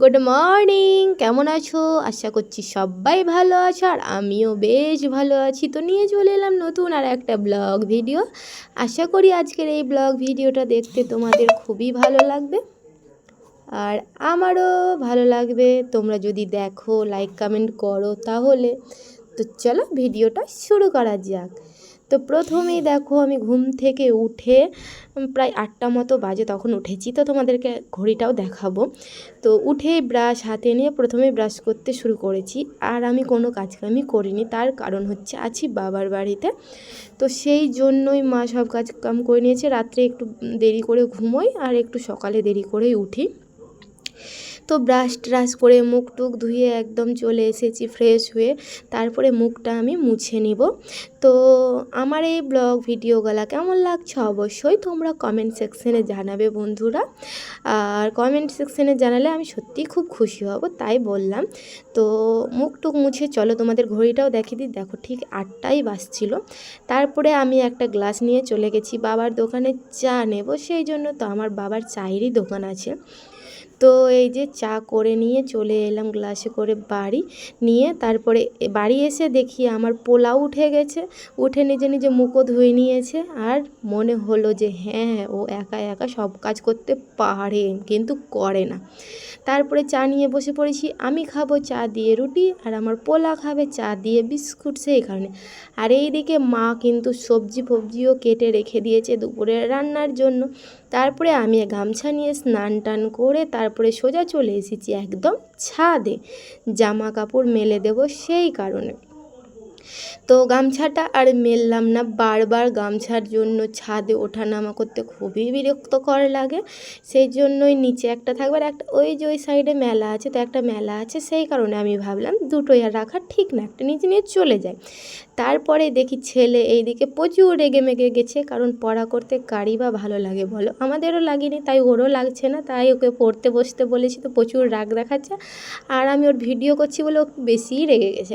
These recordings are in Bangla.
গুড মর্নিং কেমন আছো? আশা করছি সবাই ভালো আছো আর আমিও বেশ ভালো আছি। তো নিয়ে চলে এলাম নতুন আর একটা ব্লগ ভিডিও। আশা করি আজকের এই ব্লগ ভিডিওটা দেখতে তোমাদের খুবই ভালো লাগবে। আর আমারও ভালো লাগবে। তোমরা যদি দেখো লাইক কমেন্ট করো তাহলে। তো চলো ভিডিওটা শুরু করা যাক। তো প্রথমেই দেখো আমি ঘুম থেকে উঠে প্রায় আটটা মতো বাজে তখন উঠেছি। তো তোমাদেরকে ঘড়িটাও দেখাবো। তো উঠে ব্রাশ হাতে নিয়ে প্রথমে ব্রাশ করতে শুরু করেছি। আর আমি কোনো কাজকামই করিনি, তার কারণ হচ্ছে আছি বাবার বাড়িতে। তো সেই জন্যই মা সব কাজ কাম করে নিয়েছে। রাত্রে একটু দেরি করে ঘুমোই আর একটু সকালে দেরি করেই উঠি। তো ব্রাশ ট্রাশ করে মুখ টুক ধুয়ে একদম চলে এসেছি ফ্রেশ হয়ে। তারপরে মুখটা আমি মুছে নিব। তো আমার এই ব্লগ ভিডিওগুলো কেমন লাগছে অবশ্যই তোমরা কমেন্ট সেকশনে জানাবে বন্ধুরা। আর কমেন্ট সেকশনে জানালে আমি সত্যিই খুব খুশি হব, তাই বললাম। তো মুখ টুক মুছে চলো, তোমাদের ঘড়িটাও দেখিয়ে দিই। দেখো ঠিক আটটাই বাজছিল। তারপরে আমি একটা গ্লাস নিয়ে চলে গেছি, বাবার দোকানে চা নেব। সেই জন্য তো আমার বাবার চায়েরই দোকান আছে। তো এই যে চা করে নিয়ে চলে এলাম গ্লাসে করে বাড়ি নিয়ে তারপরে বাড়ি এসে দেখি আমার পোলাও উঠে গেছে। উঠে নিজে নিজে মুখও ধুয়ে নিয়েছে আর মনে হলো যে হ্যাঁ হ্যাঁ ও একা একা সব কাজ করতে পারে কিন্তু করে না। তারপরে চা নিয়ে বসে পড়েছি, আমি খাব চা দিয়ে রুটি আর আমার পোলা খাবে চা দিয়ে বিস্কুট সেই কারণে। আর এইদিকে মা কিন্তু সবজি ফবজিও কেটে রেখে দিয়েছে দুপুরের রান্নার জন্য। তারপরে আমি গামছা নিয়ে স্নান টান করে তারপরে সোজা চলে এসেছি একদম ছাদে। জামা কাপড় মেলে দেবো সেই কারণে। তো গামছাটা আর মেললাম না। বারবার গামছার জন্য ছাদে ওঠা নামা করতে খুবই বিরক্তকর লাগে। সেই জন্যই নিচে একটা থাকবে আর একটা ওই যে ওই সাইডে মেলা আছে, তো একটা মেলা আছে, সেই কারণে আমি ভাবলাম দুটোই আর রাখা ঠিক না, একটা নিচে নিয়ে চলে যায় তারপরে দেখি ছেলে এইদিকে প্রচুর রেগে মেগে গেছে, কারণ পড়া করতে কারি বা ভালো লাগে বলো? আমাদেরও লাগেনি, তাই ওরও লাগছে না, তাই ওকে পড়তে বসতে বলেছি, তো প্রচুর রাগ দেখাচ্ছে। আর আমি ওর ভিডিও করছি বলে ও বেশিই রেগে গেছে।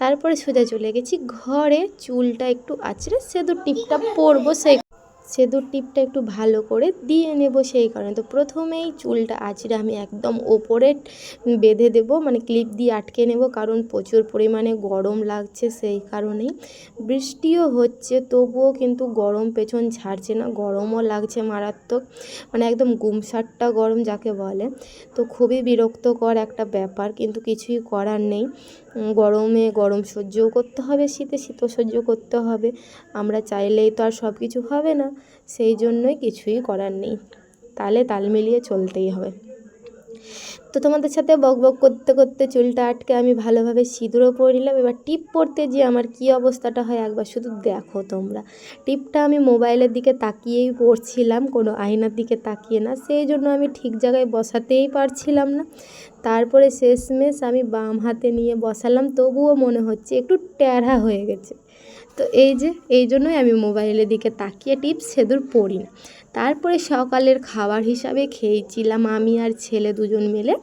তারপরে সোজা চলে গেছি ঘরে চুলটা একটু আছড়ে সেদু টিপটা পরবো সেই সেদুর টিপটা একটু ভালো করে দিয়ে নেব সেই কারণে। তো প্রথমেই চুলটা আঁচড়ে আমি একদম ওপরে বেঁধে দেব মানে ক্লিপ দিয়ে আটকে নেব কারণ প্রচুর পরিমাণে গরম লাগছে সেই কারণেই। বৃষ্টিও হচ্ছে, তবুও কিন্তু গরম পেছন ছাড়ছে না, গরমও লাগছে মারাত্মক মানে একদম গুমসাটটা গরম যাকে বলে। তো খুবই বিরক্তকর একটা ব্যাপার, কিন্তু কিছুই করার নেই। গরমে গরম সহ্যও করতে হবে, শীতে শীতও সহ্য করতে হবে। আমরা চাইলেই তো আর সব কিছু হবে না। সেই জন্যই কিছুই করার নেই। তালে তাল মিলিয়ে চলতেই হবে। তো তোমাদের সাথে বক বক করতে করতে চুলটা আটকে আমি ভালোভাবে সিঁদুরও পরে নিলাম। এবার টিপ পরতে যে আমার কি অবস্থাটা হয় একবার শুধু দেখো তোমরা। টিপটা আমি মোবাইলের দিকে তাকিয়েই পড়ছিলাম, কোনো আয়নার দিকে তাকিয়ে না। সেই জন্য আমি ঠিক জায়গায় বসাতেই পারছিলাম না। তারপরে শেষমেশ আমি বাম হাতে নিয়ে বসালাম, তবুও মনে হচ্ছে একটু ট্যাড়া হয়ে গেছে। তো এই যে, এই জন্যই আমি মোবাইলের দিকে তাকিয়ে টিপস সেদুর পড়ি না। তারপরে সকালের খাবার হিসাবে খেয়েছিলাম আমি আর ছেলে দুজন মিলে,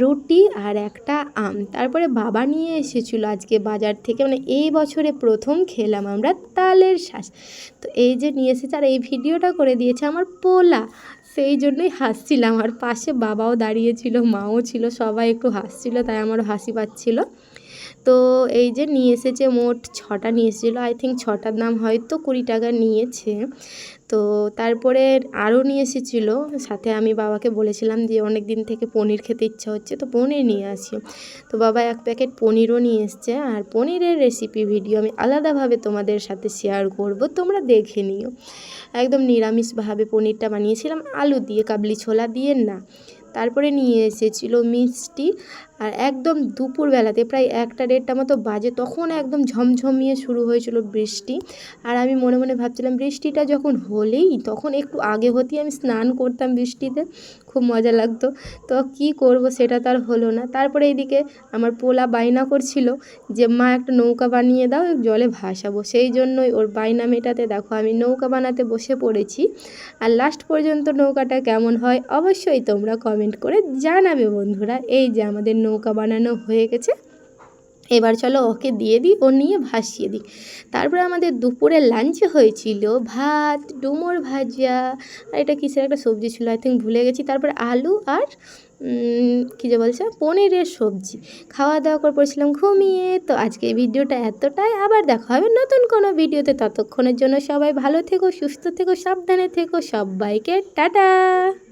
রুটি আর একটা আম। তারপরে বাবা নিয়ে এসেছিল আজকে বাজার থেকে মানে এই বছরে প্রথম খেলাম আমরা তালের শ্বাস তো এই যে নিয়ে এসেছে আর এই ভিডিওটা করে দিয়েছে আমার পোলা। সেই জন্যই হাসছিলাম, আর পাশে বাবাও দাঁড়িয়েছিল মাও ছিল, সবাই একটু হাসছিল, তাই আমারও হাসি পাচ্ছিলো। তো এই যে নিয়ে এসেছে, মোট ছটা নিয়ে এসেছিল। আই থিঙ্ক ছটার দাম হয়তো কুড়ি টাকা নিয়েছে। তো তারপরে আরও নিয়ে এসেছিল। সাথে আমি বাবাকে বলেছিলাম যে অনেক দিন থেকে পনির খেতে ইচ্ছা হচ্ছে, তো পনির নিয়ে আসি তো বাবা এক প্যাকেট পনিরও নিয়ে এসছে। আর পনিরের রেসিপি ভিডিও আমি আলাদাভাবে তোমাদের সাথে শেয়ার করব, তোমরা দেখে নিও। একদম নিরামিষভাবে পনিরটা বানিয়েছিলাম। আলু দিয়ে, কাবলি ছোলা দিয়ে না। তারপরে নিয়ে এসেছিল মিষ্টি। আর একদম দুপুরবেলাতে, প্রায় একটা দেড়টা মতো বাজে, তখন একদম ঝমঝমিয়ে শুরু হয়েছিল বৃষ্টি। আর আমি মনে মনে ভাবছিলাম, বৃষ্টিটা যখন হলেই, তখন একটু আগে হতেই আমি স্নান করতাম বৃষ্টিতে, খুব মজা লাগতো। তো কি করব সেটা তার হলো না। তারপরে এইদিকে আমার পোলা বায়না করছিল যে, মা, একটা নৌকা বানিয়ে দাও জলে ভাসাবো। সেই জন্যই ওর বায়না মেটাতে, দেখো, আমি নৌকা বানাতে বসে পড়েছি। আর লাস্ট পর্যন্ত নৌকাটা কেমন হয়, অবশ্যই তোমরা কমেন্ট করে জানাবে বন্ধুরা। এই যে আমাদের নৌকা বানানো হয়ে গেছে। এবার চলো ওকে দিয়ে দিই, ও নিয়ে ভাসিয়ে দিই। তারপরে আমাদের দুপুরে লাঞ্চ হয়েছিল, ভাত, ডুমোর ভাজা, আর এটা কিসের একটা সবজি ছিল? আই থিঙ্ক ভুলে গেছি। তারপরে আলু আর কী যে বলছে? পনিরের সবজি। খাওয়া দাওয়া করে পড়েছিলাম ঘুমিয়ে। তো আজকে এই ভিডিওটা এতটাই। আবার দেখা হবে নতুন কোনো ভিডিওতে। ততক্ষণের জন্য সবাই ভালো থেকো, সুস্থ থেকো, সাবধানে থেকো। সবাইকে টাটা!